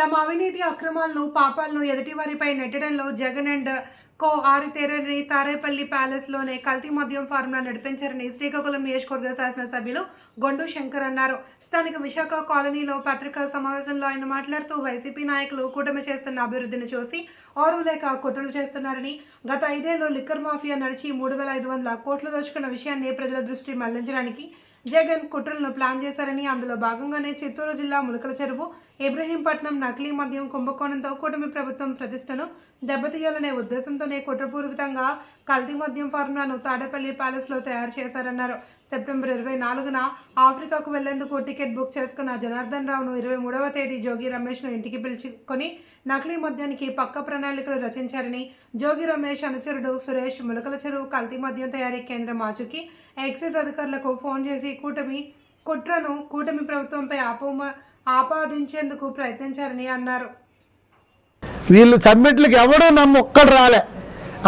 తమ అవినీతి అక్రమాలను పాపాలను ఎదుటివారిపై నెట్టడంలో జగన్ అండ్ కో ఆరితేరని తారేపల్లి ప్యాలెస్లోనే కల్తీ మద్యం ఫార్ములా నడిపించారని శ్రీకాకుళం నియోజకవర్గ శాసనసభ్యులు గొండు శంకర్ అన్నారు. స్థానిక విశాఖ కాలనీలో పత్రికా సమావేశంలో ఆయన మాట్లాడుతూ వైసీపీ నాయకులు కూటమి చేస్తున్న అభివృద్ధిని చూసి ఓర్వలేక కుట్రలు చేస్తున్నారని గత ఐదేళ్ళు లిక్కర్ మాఫియా నడిచి మూడు వేల ఐదు వందల కోట్లు దోచుకున్న విషయాన్ని ప్రజల దృష్టి మళ్ళించడానికి జగన్ కుట్రలను ప్లాన్ చేశారని అందులో భాగంగానే చిత్తూరు జిల్లా ములకల చెరువు ఇబ్రహీంపట్నం నకిలీ మద్యం కుంభకోణంతో కూటమి ప్రభుత్వం ప్రతిష్టను దెబ్బతీయాలనే ఉద్దేశంతోనే కుట్రపూరితంగా కల్తీ మద్యం ఫార్ములాను తాడేపల్లి ప్యాలెస్లో తయారు చేశారన్నారు. సెప్టెంబర్ ఇరవై నాలుగున ఆఫ్రికాకు వెళ్ళేందుకు టికెట్ బుక్ చేసుకున్న జనార్దన్ రావును ఇరవై మూడవ తేదీ జోగి రమేష్ను ఇంటికి పిలుచుకొని నకిలీ మద్యానికి పక్క ప్రణాళికలు రచించారని జోగి రమేష్ అనుచరుడు సురేష్ ములకల చెరువు కల్తీ మద్యం తయారీ కేంద్రం ఆచూకీ ఎక్సైజ్ అధికారులకు ఫోన్ చేసి కూటమి కుట్రను కూటమి ప్రభుత్వంపై ఆపోమ ఆపాదించేందుకు ప్రయత్నించారని అన్నారు. వీళ్ళు సబ్మిట్లకి ఎవడూ నమ్ము ఒక్కడు రాలే.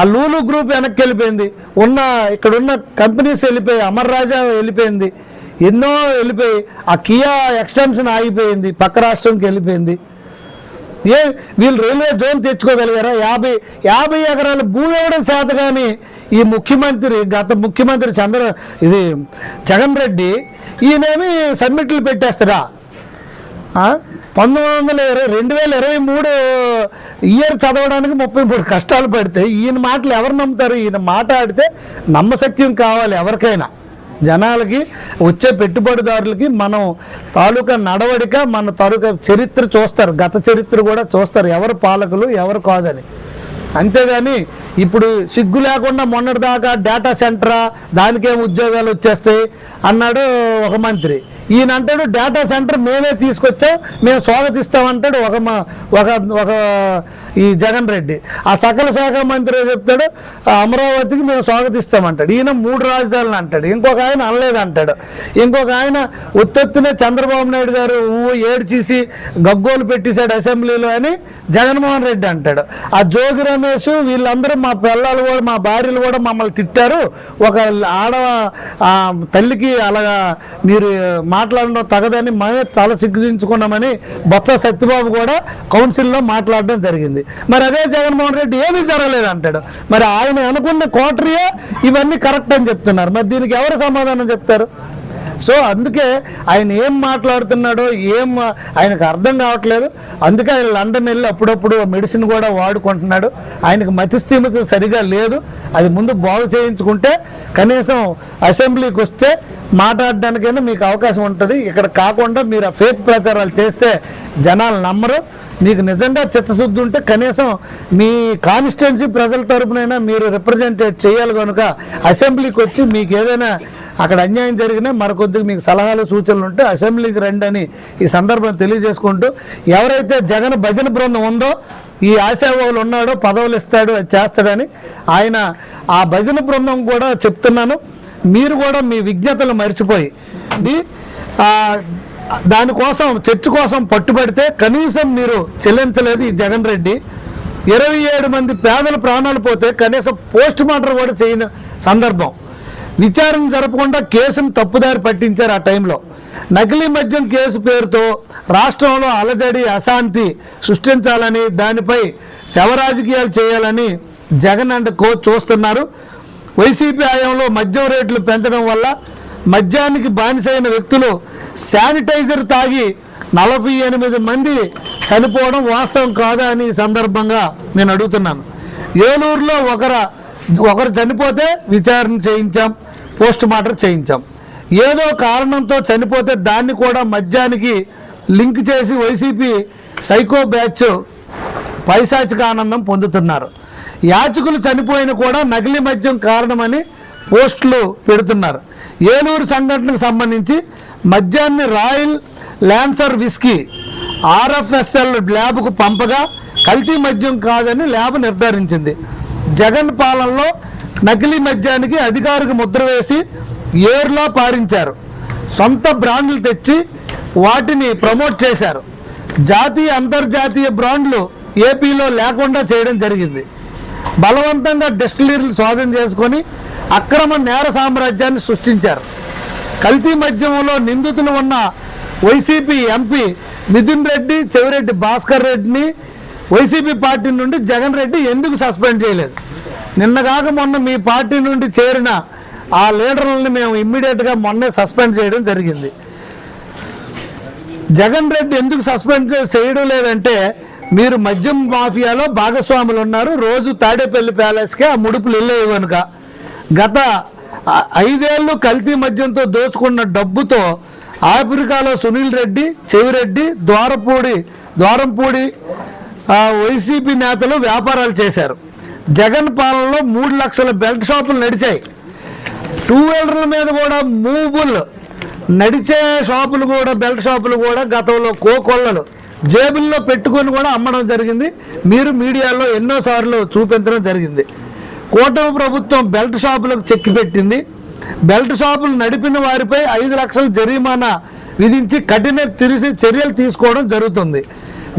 ఆ లూలు గ్రూప్ వెనక్కి వెళ్ళిపోయింది. ఉన్న ఇక్కడ ఉన్న కంపెనీస్ వెళ్ళిపోయి అమర్ రాజా వెళ్ళిపోయింది. ఎన్నో వెళ్ళిపోయి ఆ కియా ఎక్స్టెన్షన్ ఆగిపోయింది. పక్క రాష్ట్రంకి వెళ్ళిపోయింది. ఏ? వీళ్ళు రైల్వే జోన్ తెచ్చుకోగలిగారా? యాభై యాభై ఎకరాల భూమి ఇవ్వడం చేత కానీ ఈ ముఖ్యమంత్రి గత ముఖ్యమంత్రి చంద్ర ఇది జగన్ రెడ్డి ఈయనేమి సబ్మిట్లు పెట్టేస్తారా పంతొమ్మిది వందల ఇరవై రెండు వేల ఇరవై మూడు ఇయర్ చదవడానికి ముప్పై మూడు కష్టాలు పడితే ఈయన మాటలు ఎవరు నమ్ముతారు? ఈయన మాట్లాడితే నమ్మశక్యం కావాలి ఎవరికైనా. జనాలకి వచ్చే పెట్టుబడిదారులకి మనం తాలూకా నడవడిక మన తాలూకా చరిత్ర చూస్తారు. గత చరిత్ర కూడా చూస్తారు. ఎవరు పాలకులు ఎవరు కాదని. అంతేగాని ఇప్పుడు సిగ్గు లేకుండా మొన్నటిదాకా డేటా సెంటరా దానికేం ఉద్యోగాలు వచ్చేస్తాయి అన్నాడు ఒక మంత్రి. ఈయన అంటాడు డేటా సెంటర్ మేమే తీసుకొచ్చాం మేము స్వాగతిస్తామంటాడు ఒక మా- ఒక ఒక ఈ జగన్ రెడ్డి. ఆ సకల శాఖ మంత్రి చెప్తాడు "ఆ అమరావతికి మేము స్వాగతిస్తామంటాడు. ఈయన మూడు రాజధానులు అంటాడు. ఇంకొక ఆయన అనలేదు అంటాడు. ఇంకొక ఆయన ఉత్తత్తునే చంద్రబాబు నాయుడు గారు ఊ ఏడ్చేసి గగ్గోలు పెట్టేశాడు అసెంబ్లీలో అని జగన్మోహన్ రెడ్డి అంటాడు. ఆ జోగి రమేష్ వీళ్ళందరూ మా పిల్లలు కూడా మా భార్యలు కూడా మమ్మల్ని తిట్టారు. ఒక ఆడ తల్లికి అలాగా మీరు మా మాట్లాడడం తగదని మేమే తల సిగ్గుదించుకున్నామని బొత్స సత్యబాబు కూడా కౌన్సిల్లో మాట్లాడడం జరిగింది. మరి అదే జగన్మోహన్ రెడ్డి ఏమీ జరగలేదు అంటాడు. మరి ఆయన అనుకున్న కోటరియే ఇవన్నీ కరెక్ట్ అని చెప్తున్నారు. మరి దీనికి ఎవరు సమాధానం చెప్తారు? సో అందుకే ఆయన ఏం మాట్లాడుతున్నాడో ఏం ఆయనకు అర్థం కావట్లేదు. అందుకే ఆయన లండన్ వెళ్ళి అప్పుడప్పుడు మెడిసిన్ కూడా వాడుకుంటున్నాడు. ఆయనకు మతిస్థీమత సరిగా లేదు. అది ముందు బాగు చేయించుకుంటే కనీసం అసెంబ్లీకి వస్తే మాట్లాడడానికైనా మీకు అవకాశం ఉంటుంది. ఇక్కడ కాకుండా మీరు ఆ ఫేక్ ప్రచారాలు చేస్తే జనాలు నమ్మరు. మీకు నిజంగా చిత్తశుద్ధి ఉంటే కనీసం మీ కాన్స్టిట్యున్సీ ప్రజల తరపునైనా మీరు రిప్రజెంటేట్ చేయాలి కనుక అసెంబ్లీకి వచ్చి మీకు ఏదైనా అక్కడ అన్యాయం జరిగినా మరికొద్దిగా మీకు సలహాలు సూచనలు ఉంటే అసెంబ్లీకి రండి అని ఈ సందర్భం తెలియజేసుకుంటూ ఎవరైతే జగన్ భజన బృందం ఉందో ఈ ఆశావాహులు ఉన్నాడో పదవులు ఇస్తాడు అది చేస్తాడని ఆయన ఆ భజన బృందం కూడా చెప్తున్నాను. మీరు కూడా మీ విజ్ఞతలు మర్చిపోయి దానికోసం చర్చ కోసం పట్టుబడితే కనీసం మీరు చెల్లించలేదు ఈ జగన్ రెడ్డి. ఇరవై ఏడు మంది పేదల ప్రాణాలు పోతే కనీసం పోస్ట్ మార్టం కూడా చేయని సందర్భం. విచారణ జరపకుండా కేసును తప్పుదారి పట్టించారు ఆ టైంలో. నకిలీ మద్యం కేసు పేరుతో రాష్ట్రంలో అలజడి అశాంతి సృష్టించాలని దానిపై శవ రాజకీయాలు చేయాలని జగన్ అండ్ కో చూస్తున్నారు. వైసీపీ హయాంలో మద్యం రేట్లు పెంచడం వల్ల మద్యానికి బానిసైన వ్యక్తులు శానిటైజర్ తాగి నలభై ఎనిమిది మంది చనిపోవడం వాస్తవం కాదా అని ఈ సందర్భంగా నేను అడుగుతున్నాను. ఏలూరులో ఒకరు ఒకరు చనిపోతే విచారణ చేయించాం పోస్ట్ మార్టం చేయించాం. ఏదో కారణంతో చనిపోతే దాన్ని కూడా మద్యానికి లింక్ చేసి వైసీపీ సైకో బ్యాచ్ పైశాచిక ఆనందం పొందుతున్నారు. యాచకులు చనిపోయిన కూడా నకిలీ మద్యం కారణమని పోస్టులు పెడుతున్నారు. ఏలూరు సంఘటనకు సంబంధించి మద్యాన్ని రాయల్ ల్యాన్సర్ విస్కీ ఆర్ఎఫ్ఎస్ఎల్ ల్యాబ్కు పంపగా కల్తీ మద్యం కాదని ల్యాబ్ నిర్ధారించింది. జగన్ పాలనలో నకిలీ మద్యానికి అధికారిక ముద్ర వేసి ఏర్లా పారించారు. సొంత బ్రాండ్లు తెచ్చి వాటిని ప్రమోట్ చేశారు. జాతీయ అంతర్జాతీయ బ్రాండ్లు ఏపీలో లేకుండా చేయడం జరిగింది. బలవంతంగా డెస్టిలరీలు స్వాధీనం చేసుకొని అక్రమ నేర సామ్రాజ్యాన్ని సృష్టించారు. కల్తీ మద్యంలో నిందితులు ఉన్న వైసీపీ ఎంపీ మిథున్ రెడ్డి చెవిరెడ్డి భాస్కర్ రెడ్డిని వైసీపీ పార్టీ నుండి జగన్ రెడ్డి ఎందుకు సస్పెండ్ చేయలేదు? నిన్నగాక మొన్న మీ పార్టీ నుండి చేరిన ఆ లీడర్లని మేము ఇమ్మీడియట్గా మొన్నే సస్పెండ్ చేయడం జరిగింది. జగన్ రెడ్డి ఎందుకు సస్పెండ్ చేయడం లేదంటే మీరు మద్యం మాఫియాలో భాగస్వాములు ఉన్నారు. రోజు తాడేపల్లి ప్యాలెస్కే ఆ ముడుపులు వెళ్ళేవి కనుక గత ఐదేళ్ళు ఐదేళ్ళు కల్తీ మద్యంతో దోచుకున్న డబ్బుతో ఆఫ్రికాలో సునీల్ రెడ్డి చెవిరెడ్డి ద్వారపూడి ద్వారంపూడి వైసీపీ నేతలు వ్యాపారాలు చేశారు. జగన్ పాలనలో మూడు లక్షల బెల్ట్ షాపులు నడిచాయి. టూ వీలర్ల మీద కూడా మూబుల్ నడిచే షాపులు కూడా బెల్ట్ షాపులు కూడా గతంలో కోకొల్లలు జేబుల్లో పెట్టుకొని కూడా అమ్మడం జరిగింది. మీరు మీడియాలో ఎన్నోసార్లు చూపించడం జరిగింది. కూటమి ప్రభుత్వం బెల్ట్ షాపులకు చెక్కి పెట్టింది. బెల్ట్ షాపులు నడిపిన వారిపై ఐదు లక్షల జరిమానా విధించి కఠిన తిరిసి చర్యలు తీసుకోవడం జరుగుతుంది.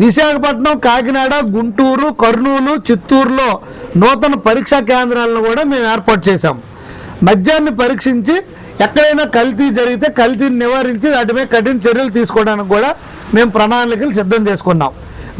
విశాఖపట్నం కాకినాడ గుంటూరు కర్నూలు చిత్తూరులో నూతన పరీక్షా కేంద్రాలను కూడా మేము ఏర్పాటు చేశాం. మద్యాన్ని పరీక్షించి ఎక్కడైనా కల్తీ జరిగితే కల్తీని నివారించి వాటిపై కఠిన చర్యలు తీసుకోవడానికి కూడా మేము ప్రణాళికలు సిద్ధం చేసుకున్నాం.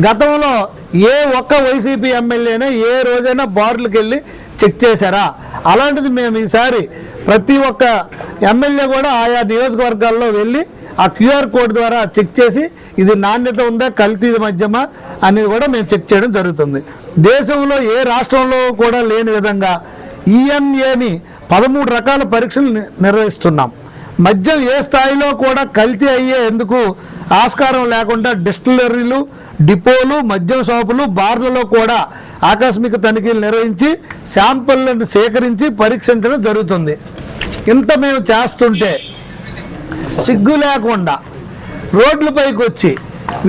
గతంలో ఏ ఒక్క వైసీపీ ఎమ్మెల్యేనే ఏ రోజైనా బార్లకు వెళ్ళి చెక్ చేశారా? అలాంటిది మేము ఈసారి ప్రతి ఒక్క ఎమ్మెల్యే కూడా ఆయా నియోజకవర్గాల్లో వెళ్ళి ఆ క్యూఆర్ కోడ్ ద్వారా చెక్ చేసి ఇది నాణ్యత ఉందా కల్తీ మధ్యమా అనేది కూడా మేము చెక్ చేయడం జరుగుతుంది. దేశంలో ఏ రాష్ట్రంలో కూడా లేని విధంగా ఈఎన్ఏని పదమూడు రకాల పరీక్షలు ని- నిర్వహిస్తున్నాం. మద్యం ఏ స్థాయిలో కూడా కల్తీ అయ్యే ఎందుకు ఆస్కారం లేకుండా డిస్టిలరీలు డిపోలు మద్యం షాపులు బార్లలో కూడా ఆకస్మిక తనిఖీలు నిర్వహించి శాంపుల్లను సేకరించి పరీక్షించడం జరుగుతుంది. ఇంత మేము చేస్తుంటే సిగ్గు లేకుండా రోడ్లపైకి వచ్చి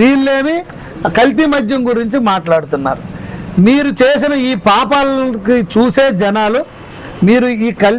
వీళ్ళేమి కల్తీ మద్యం గురించి మాట్లాడుతున్నారు. మీరు చేసిన ఈ పాపాలకి చూసే జనాలు మీరు ఈ కల్తీ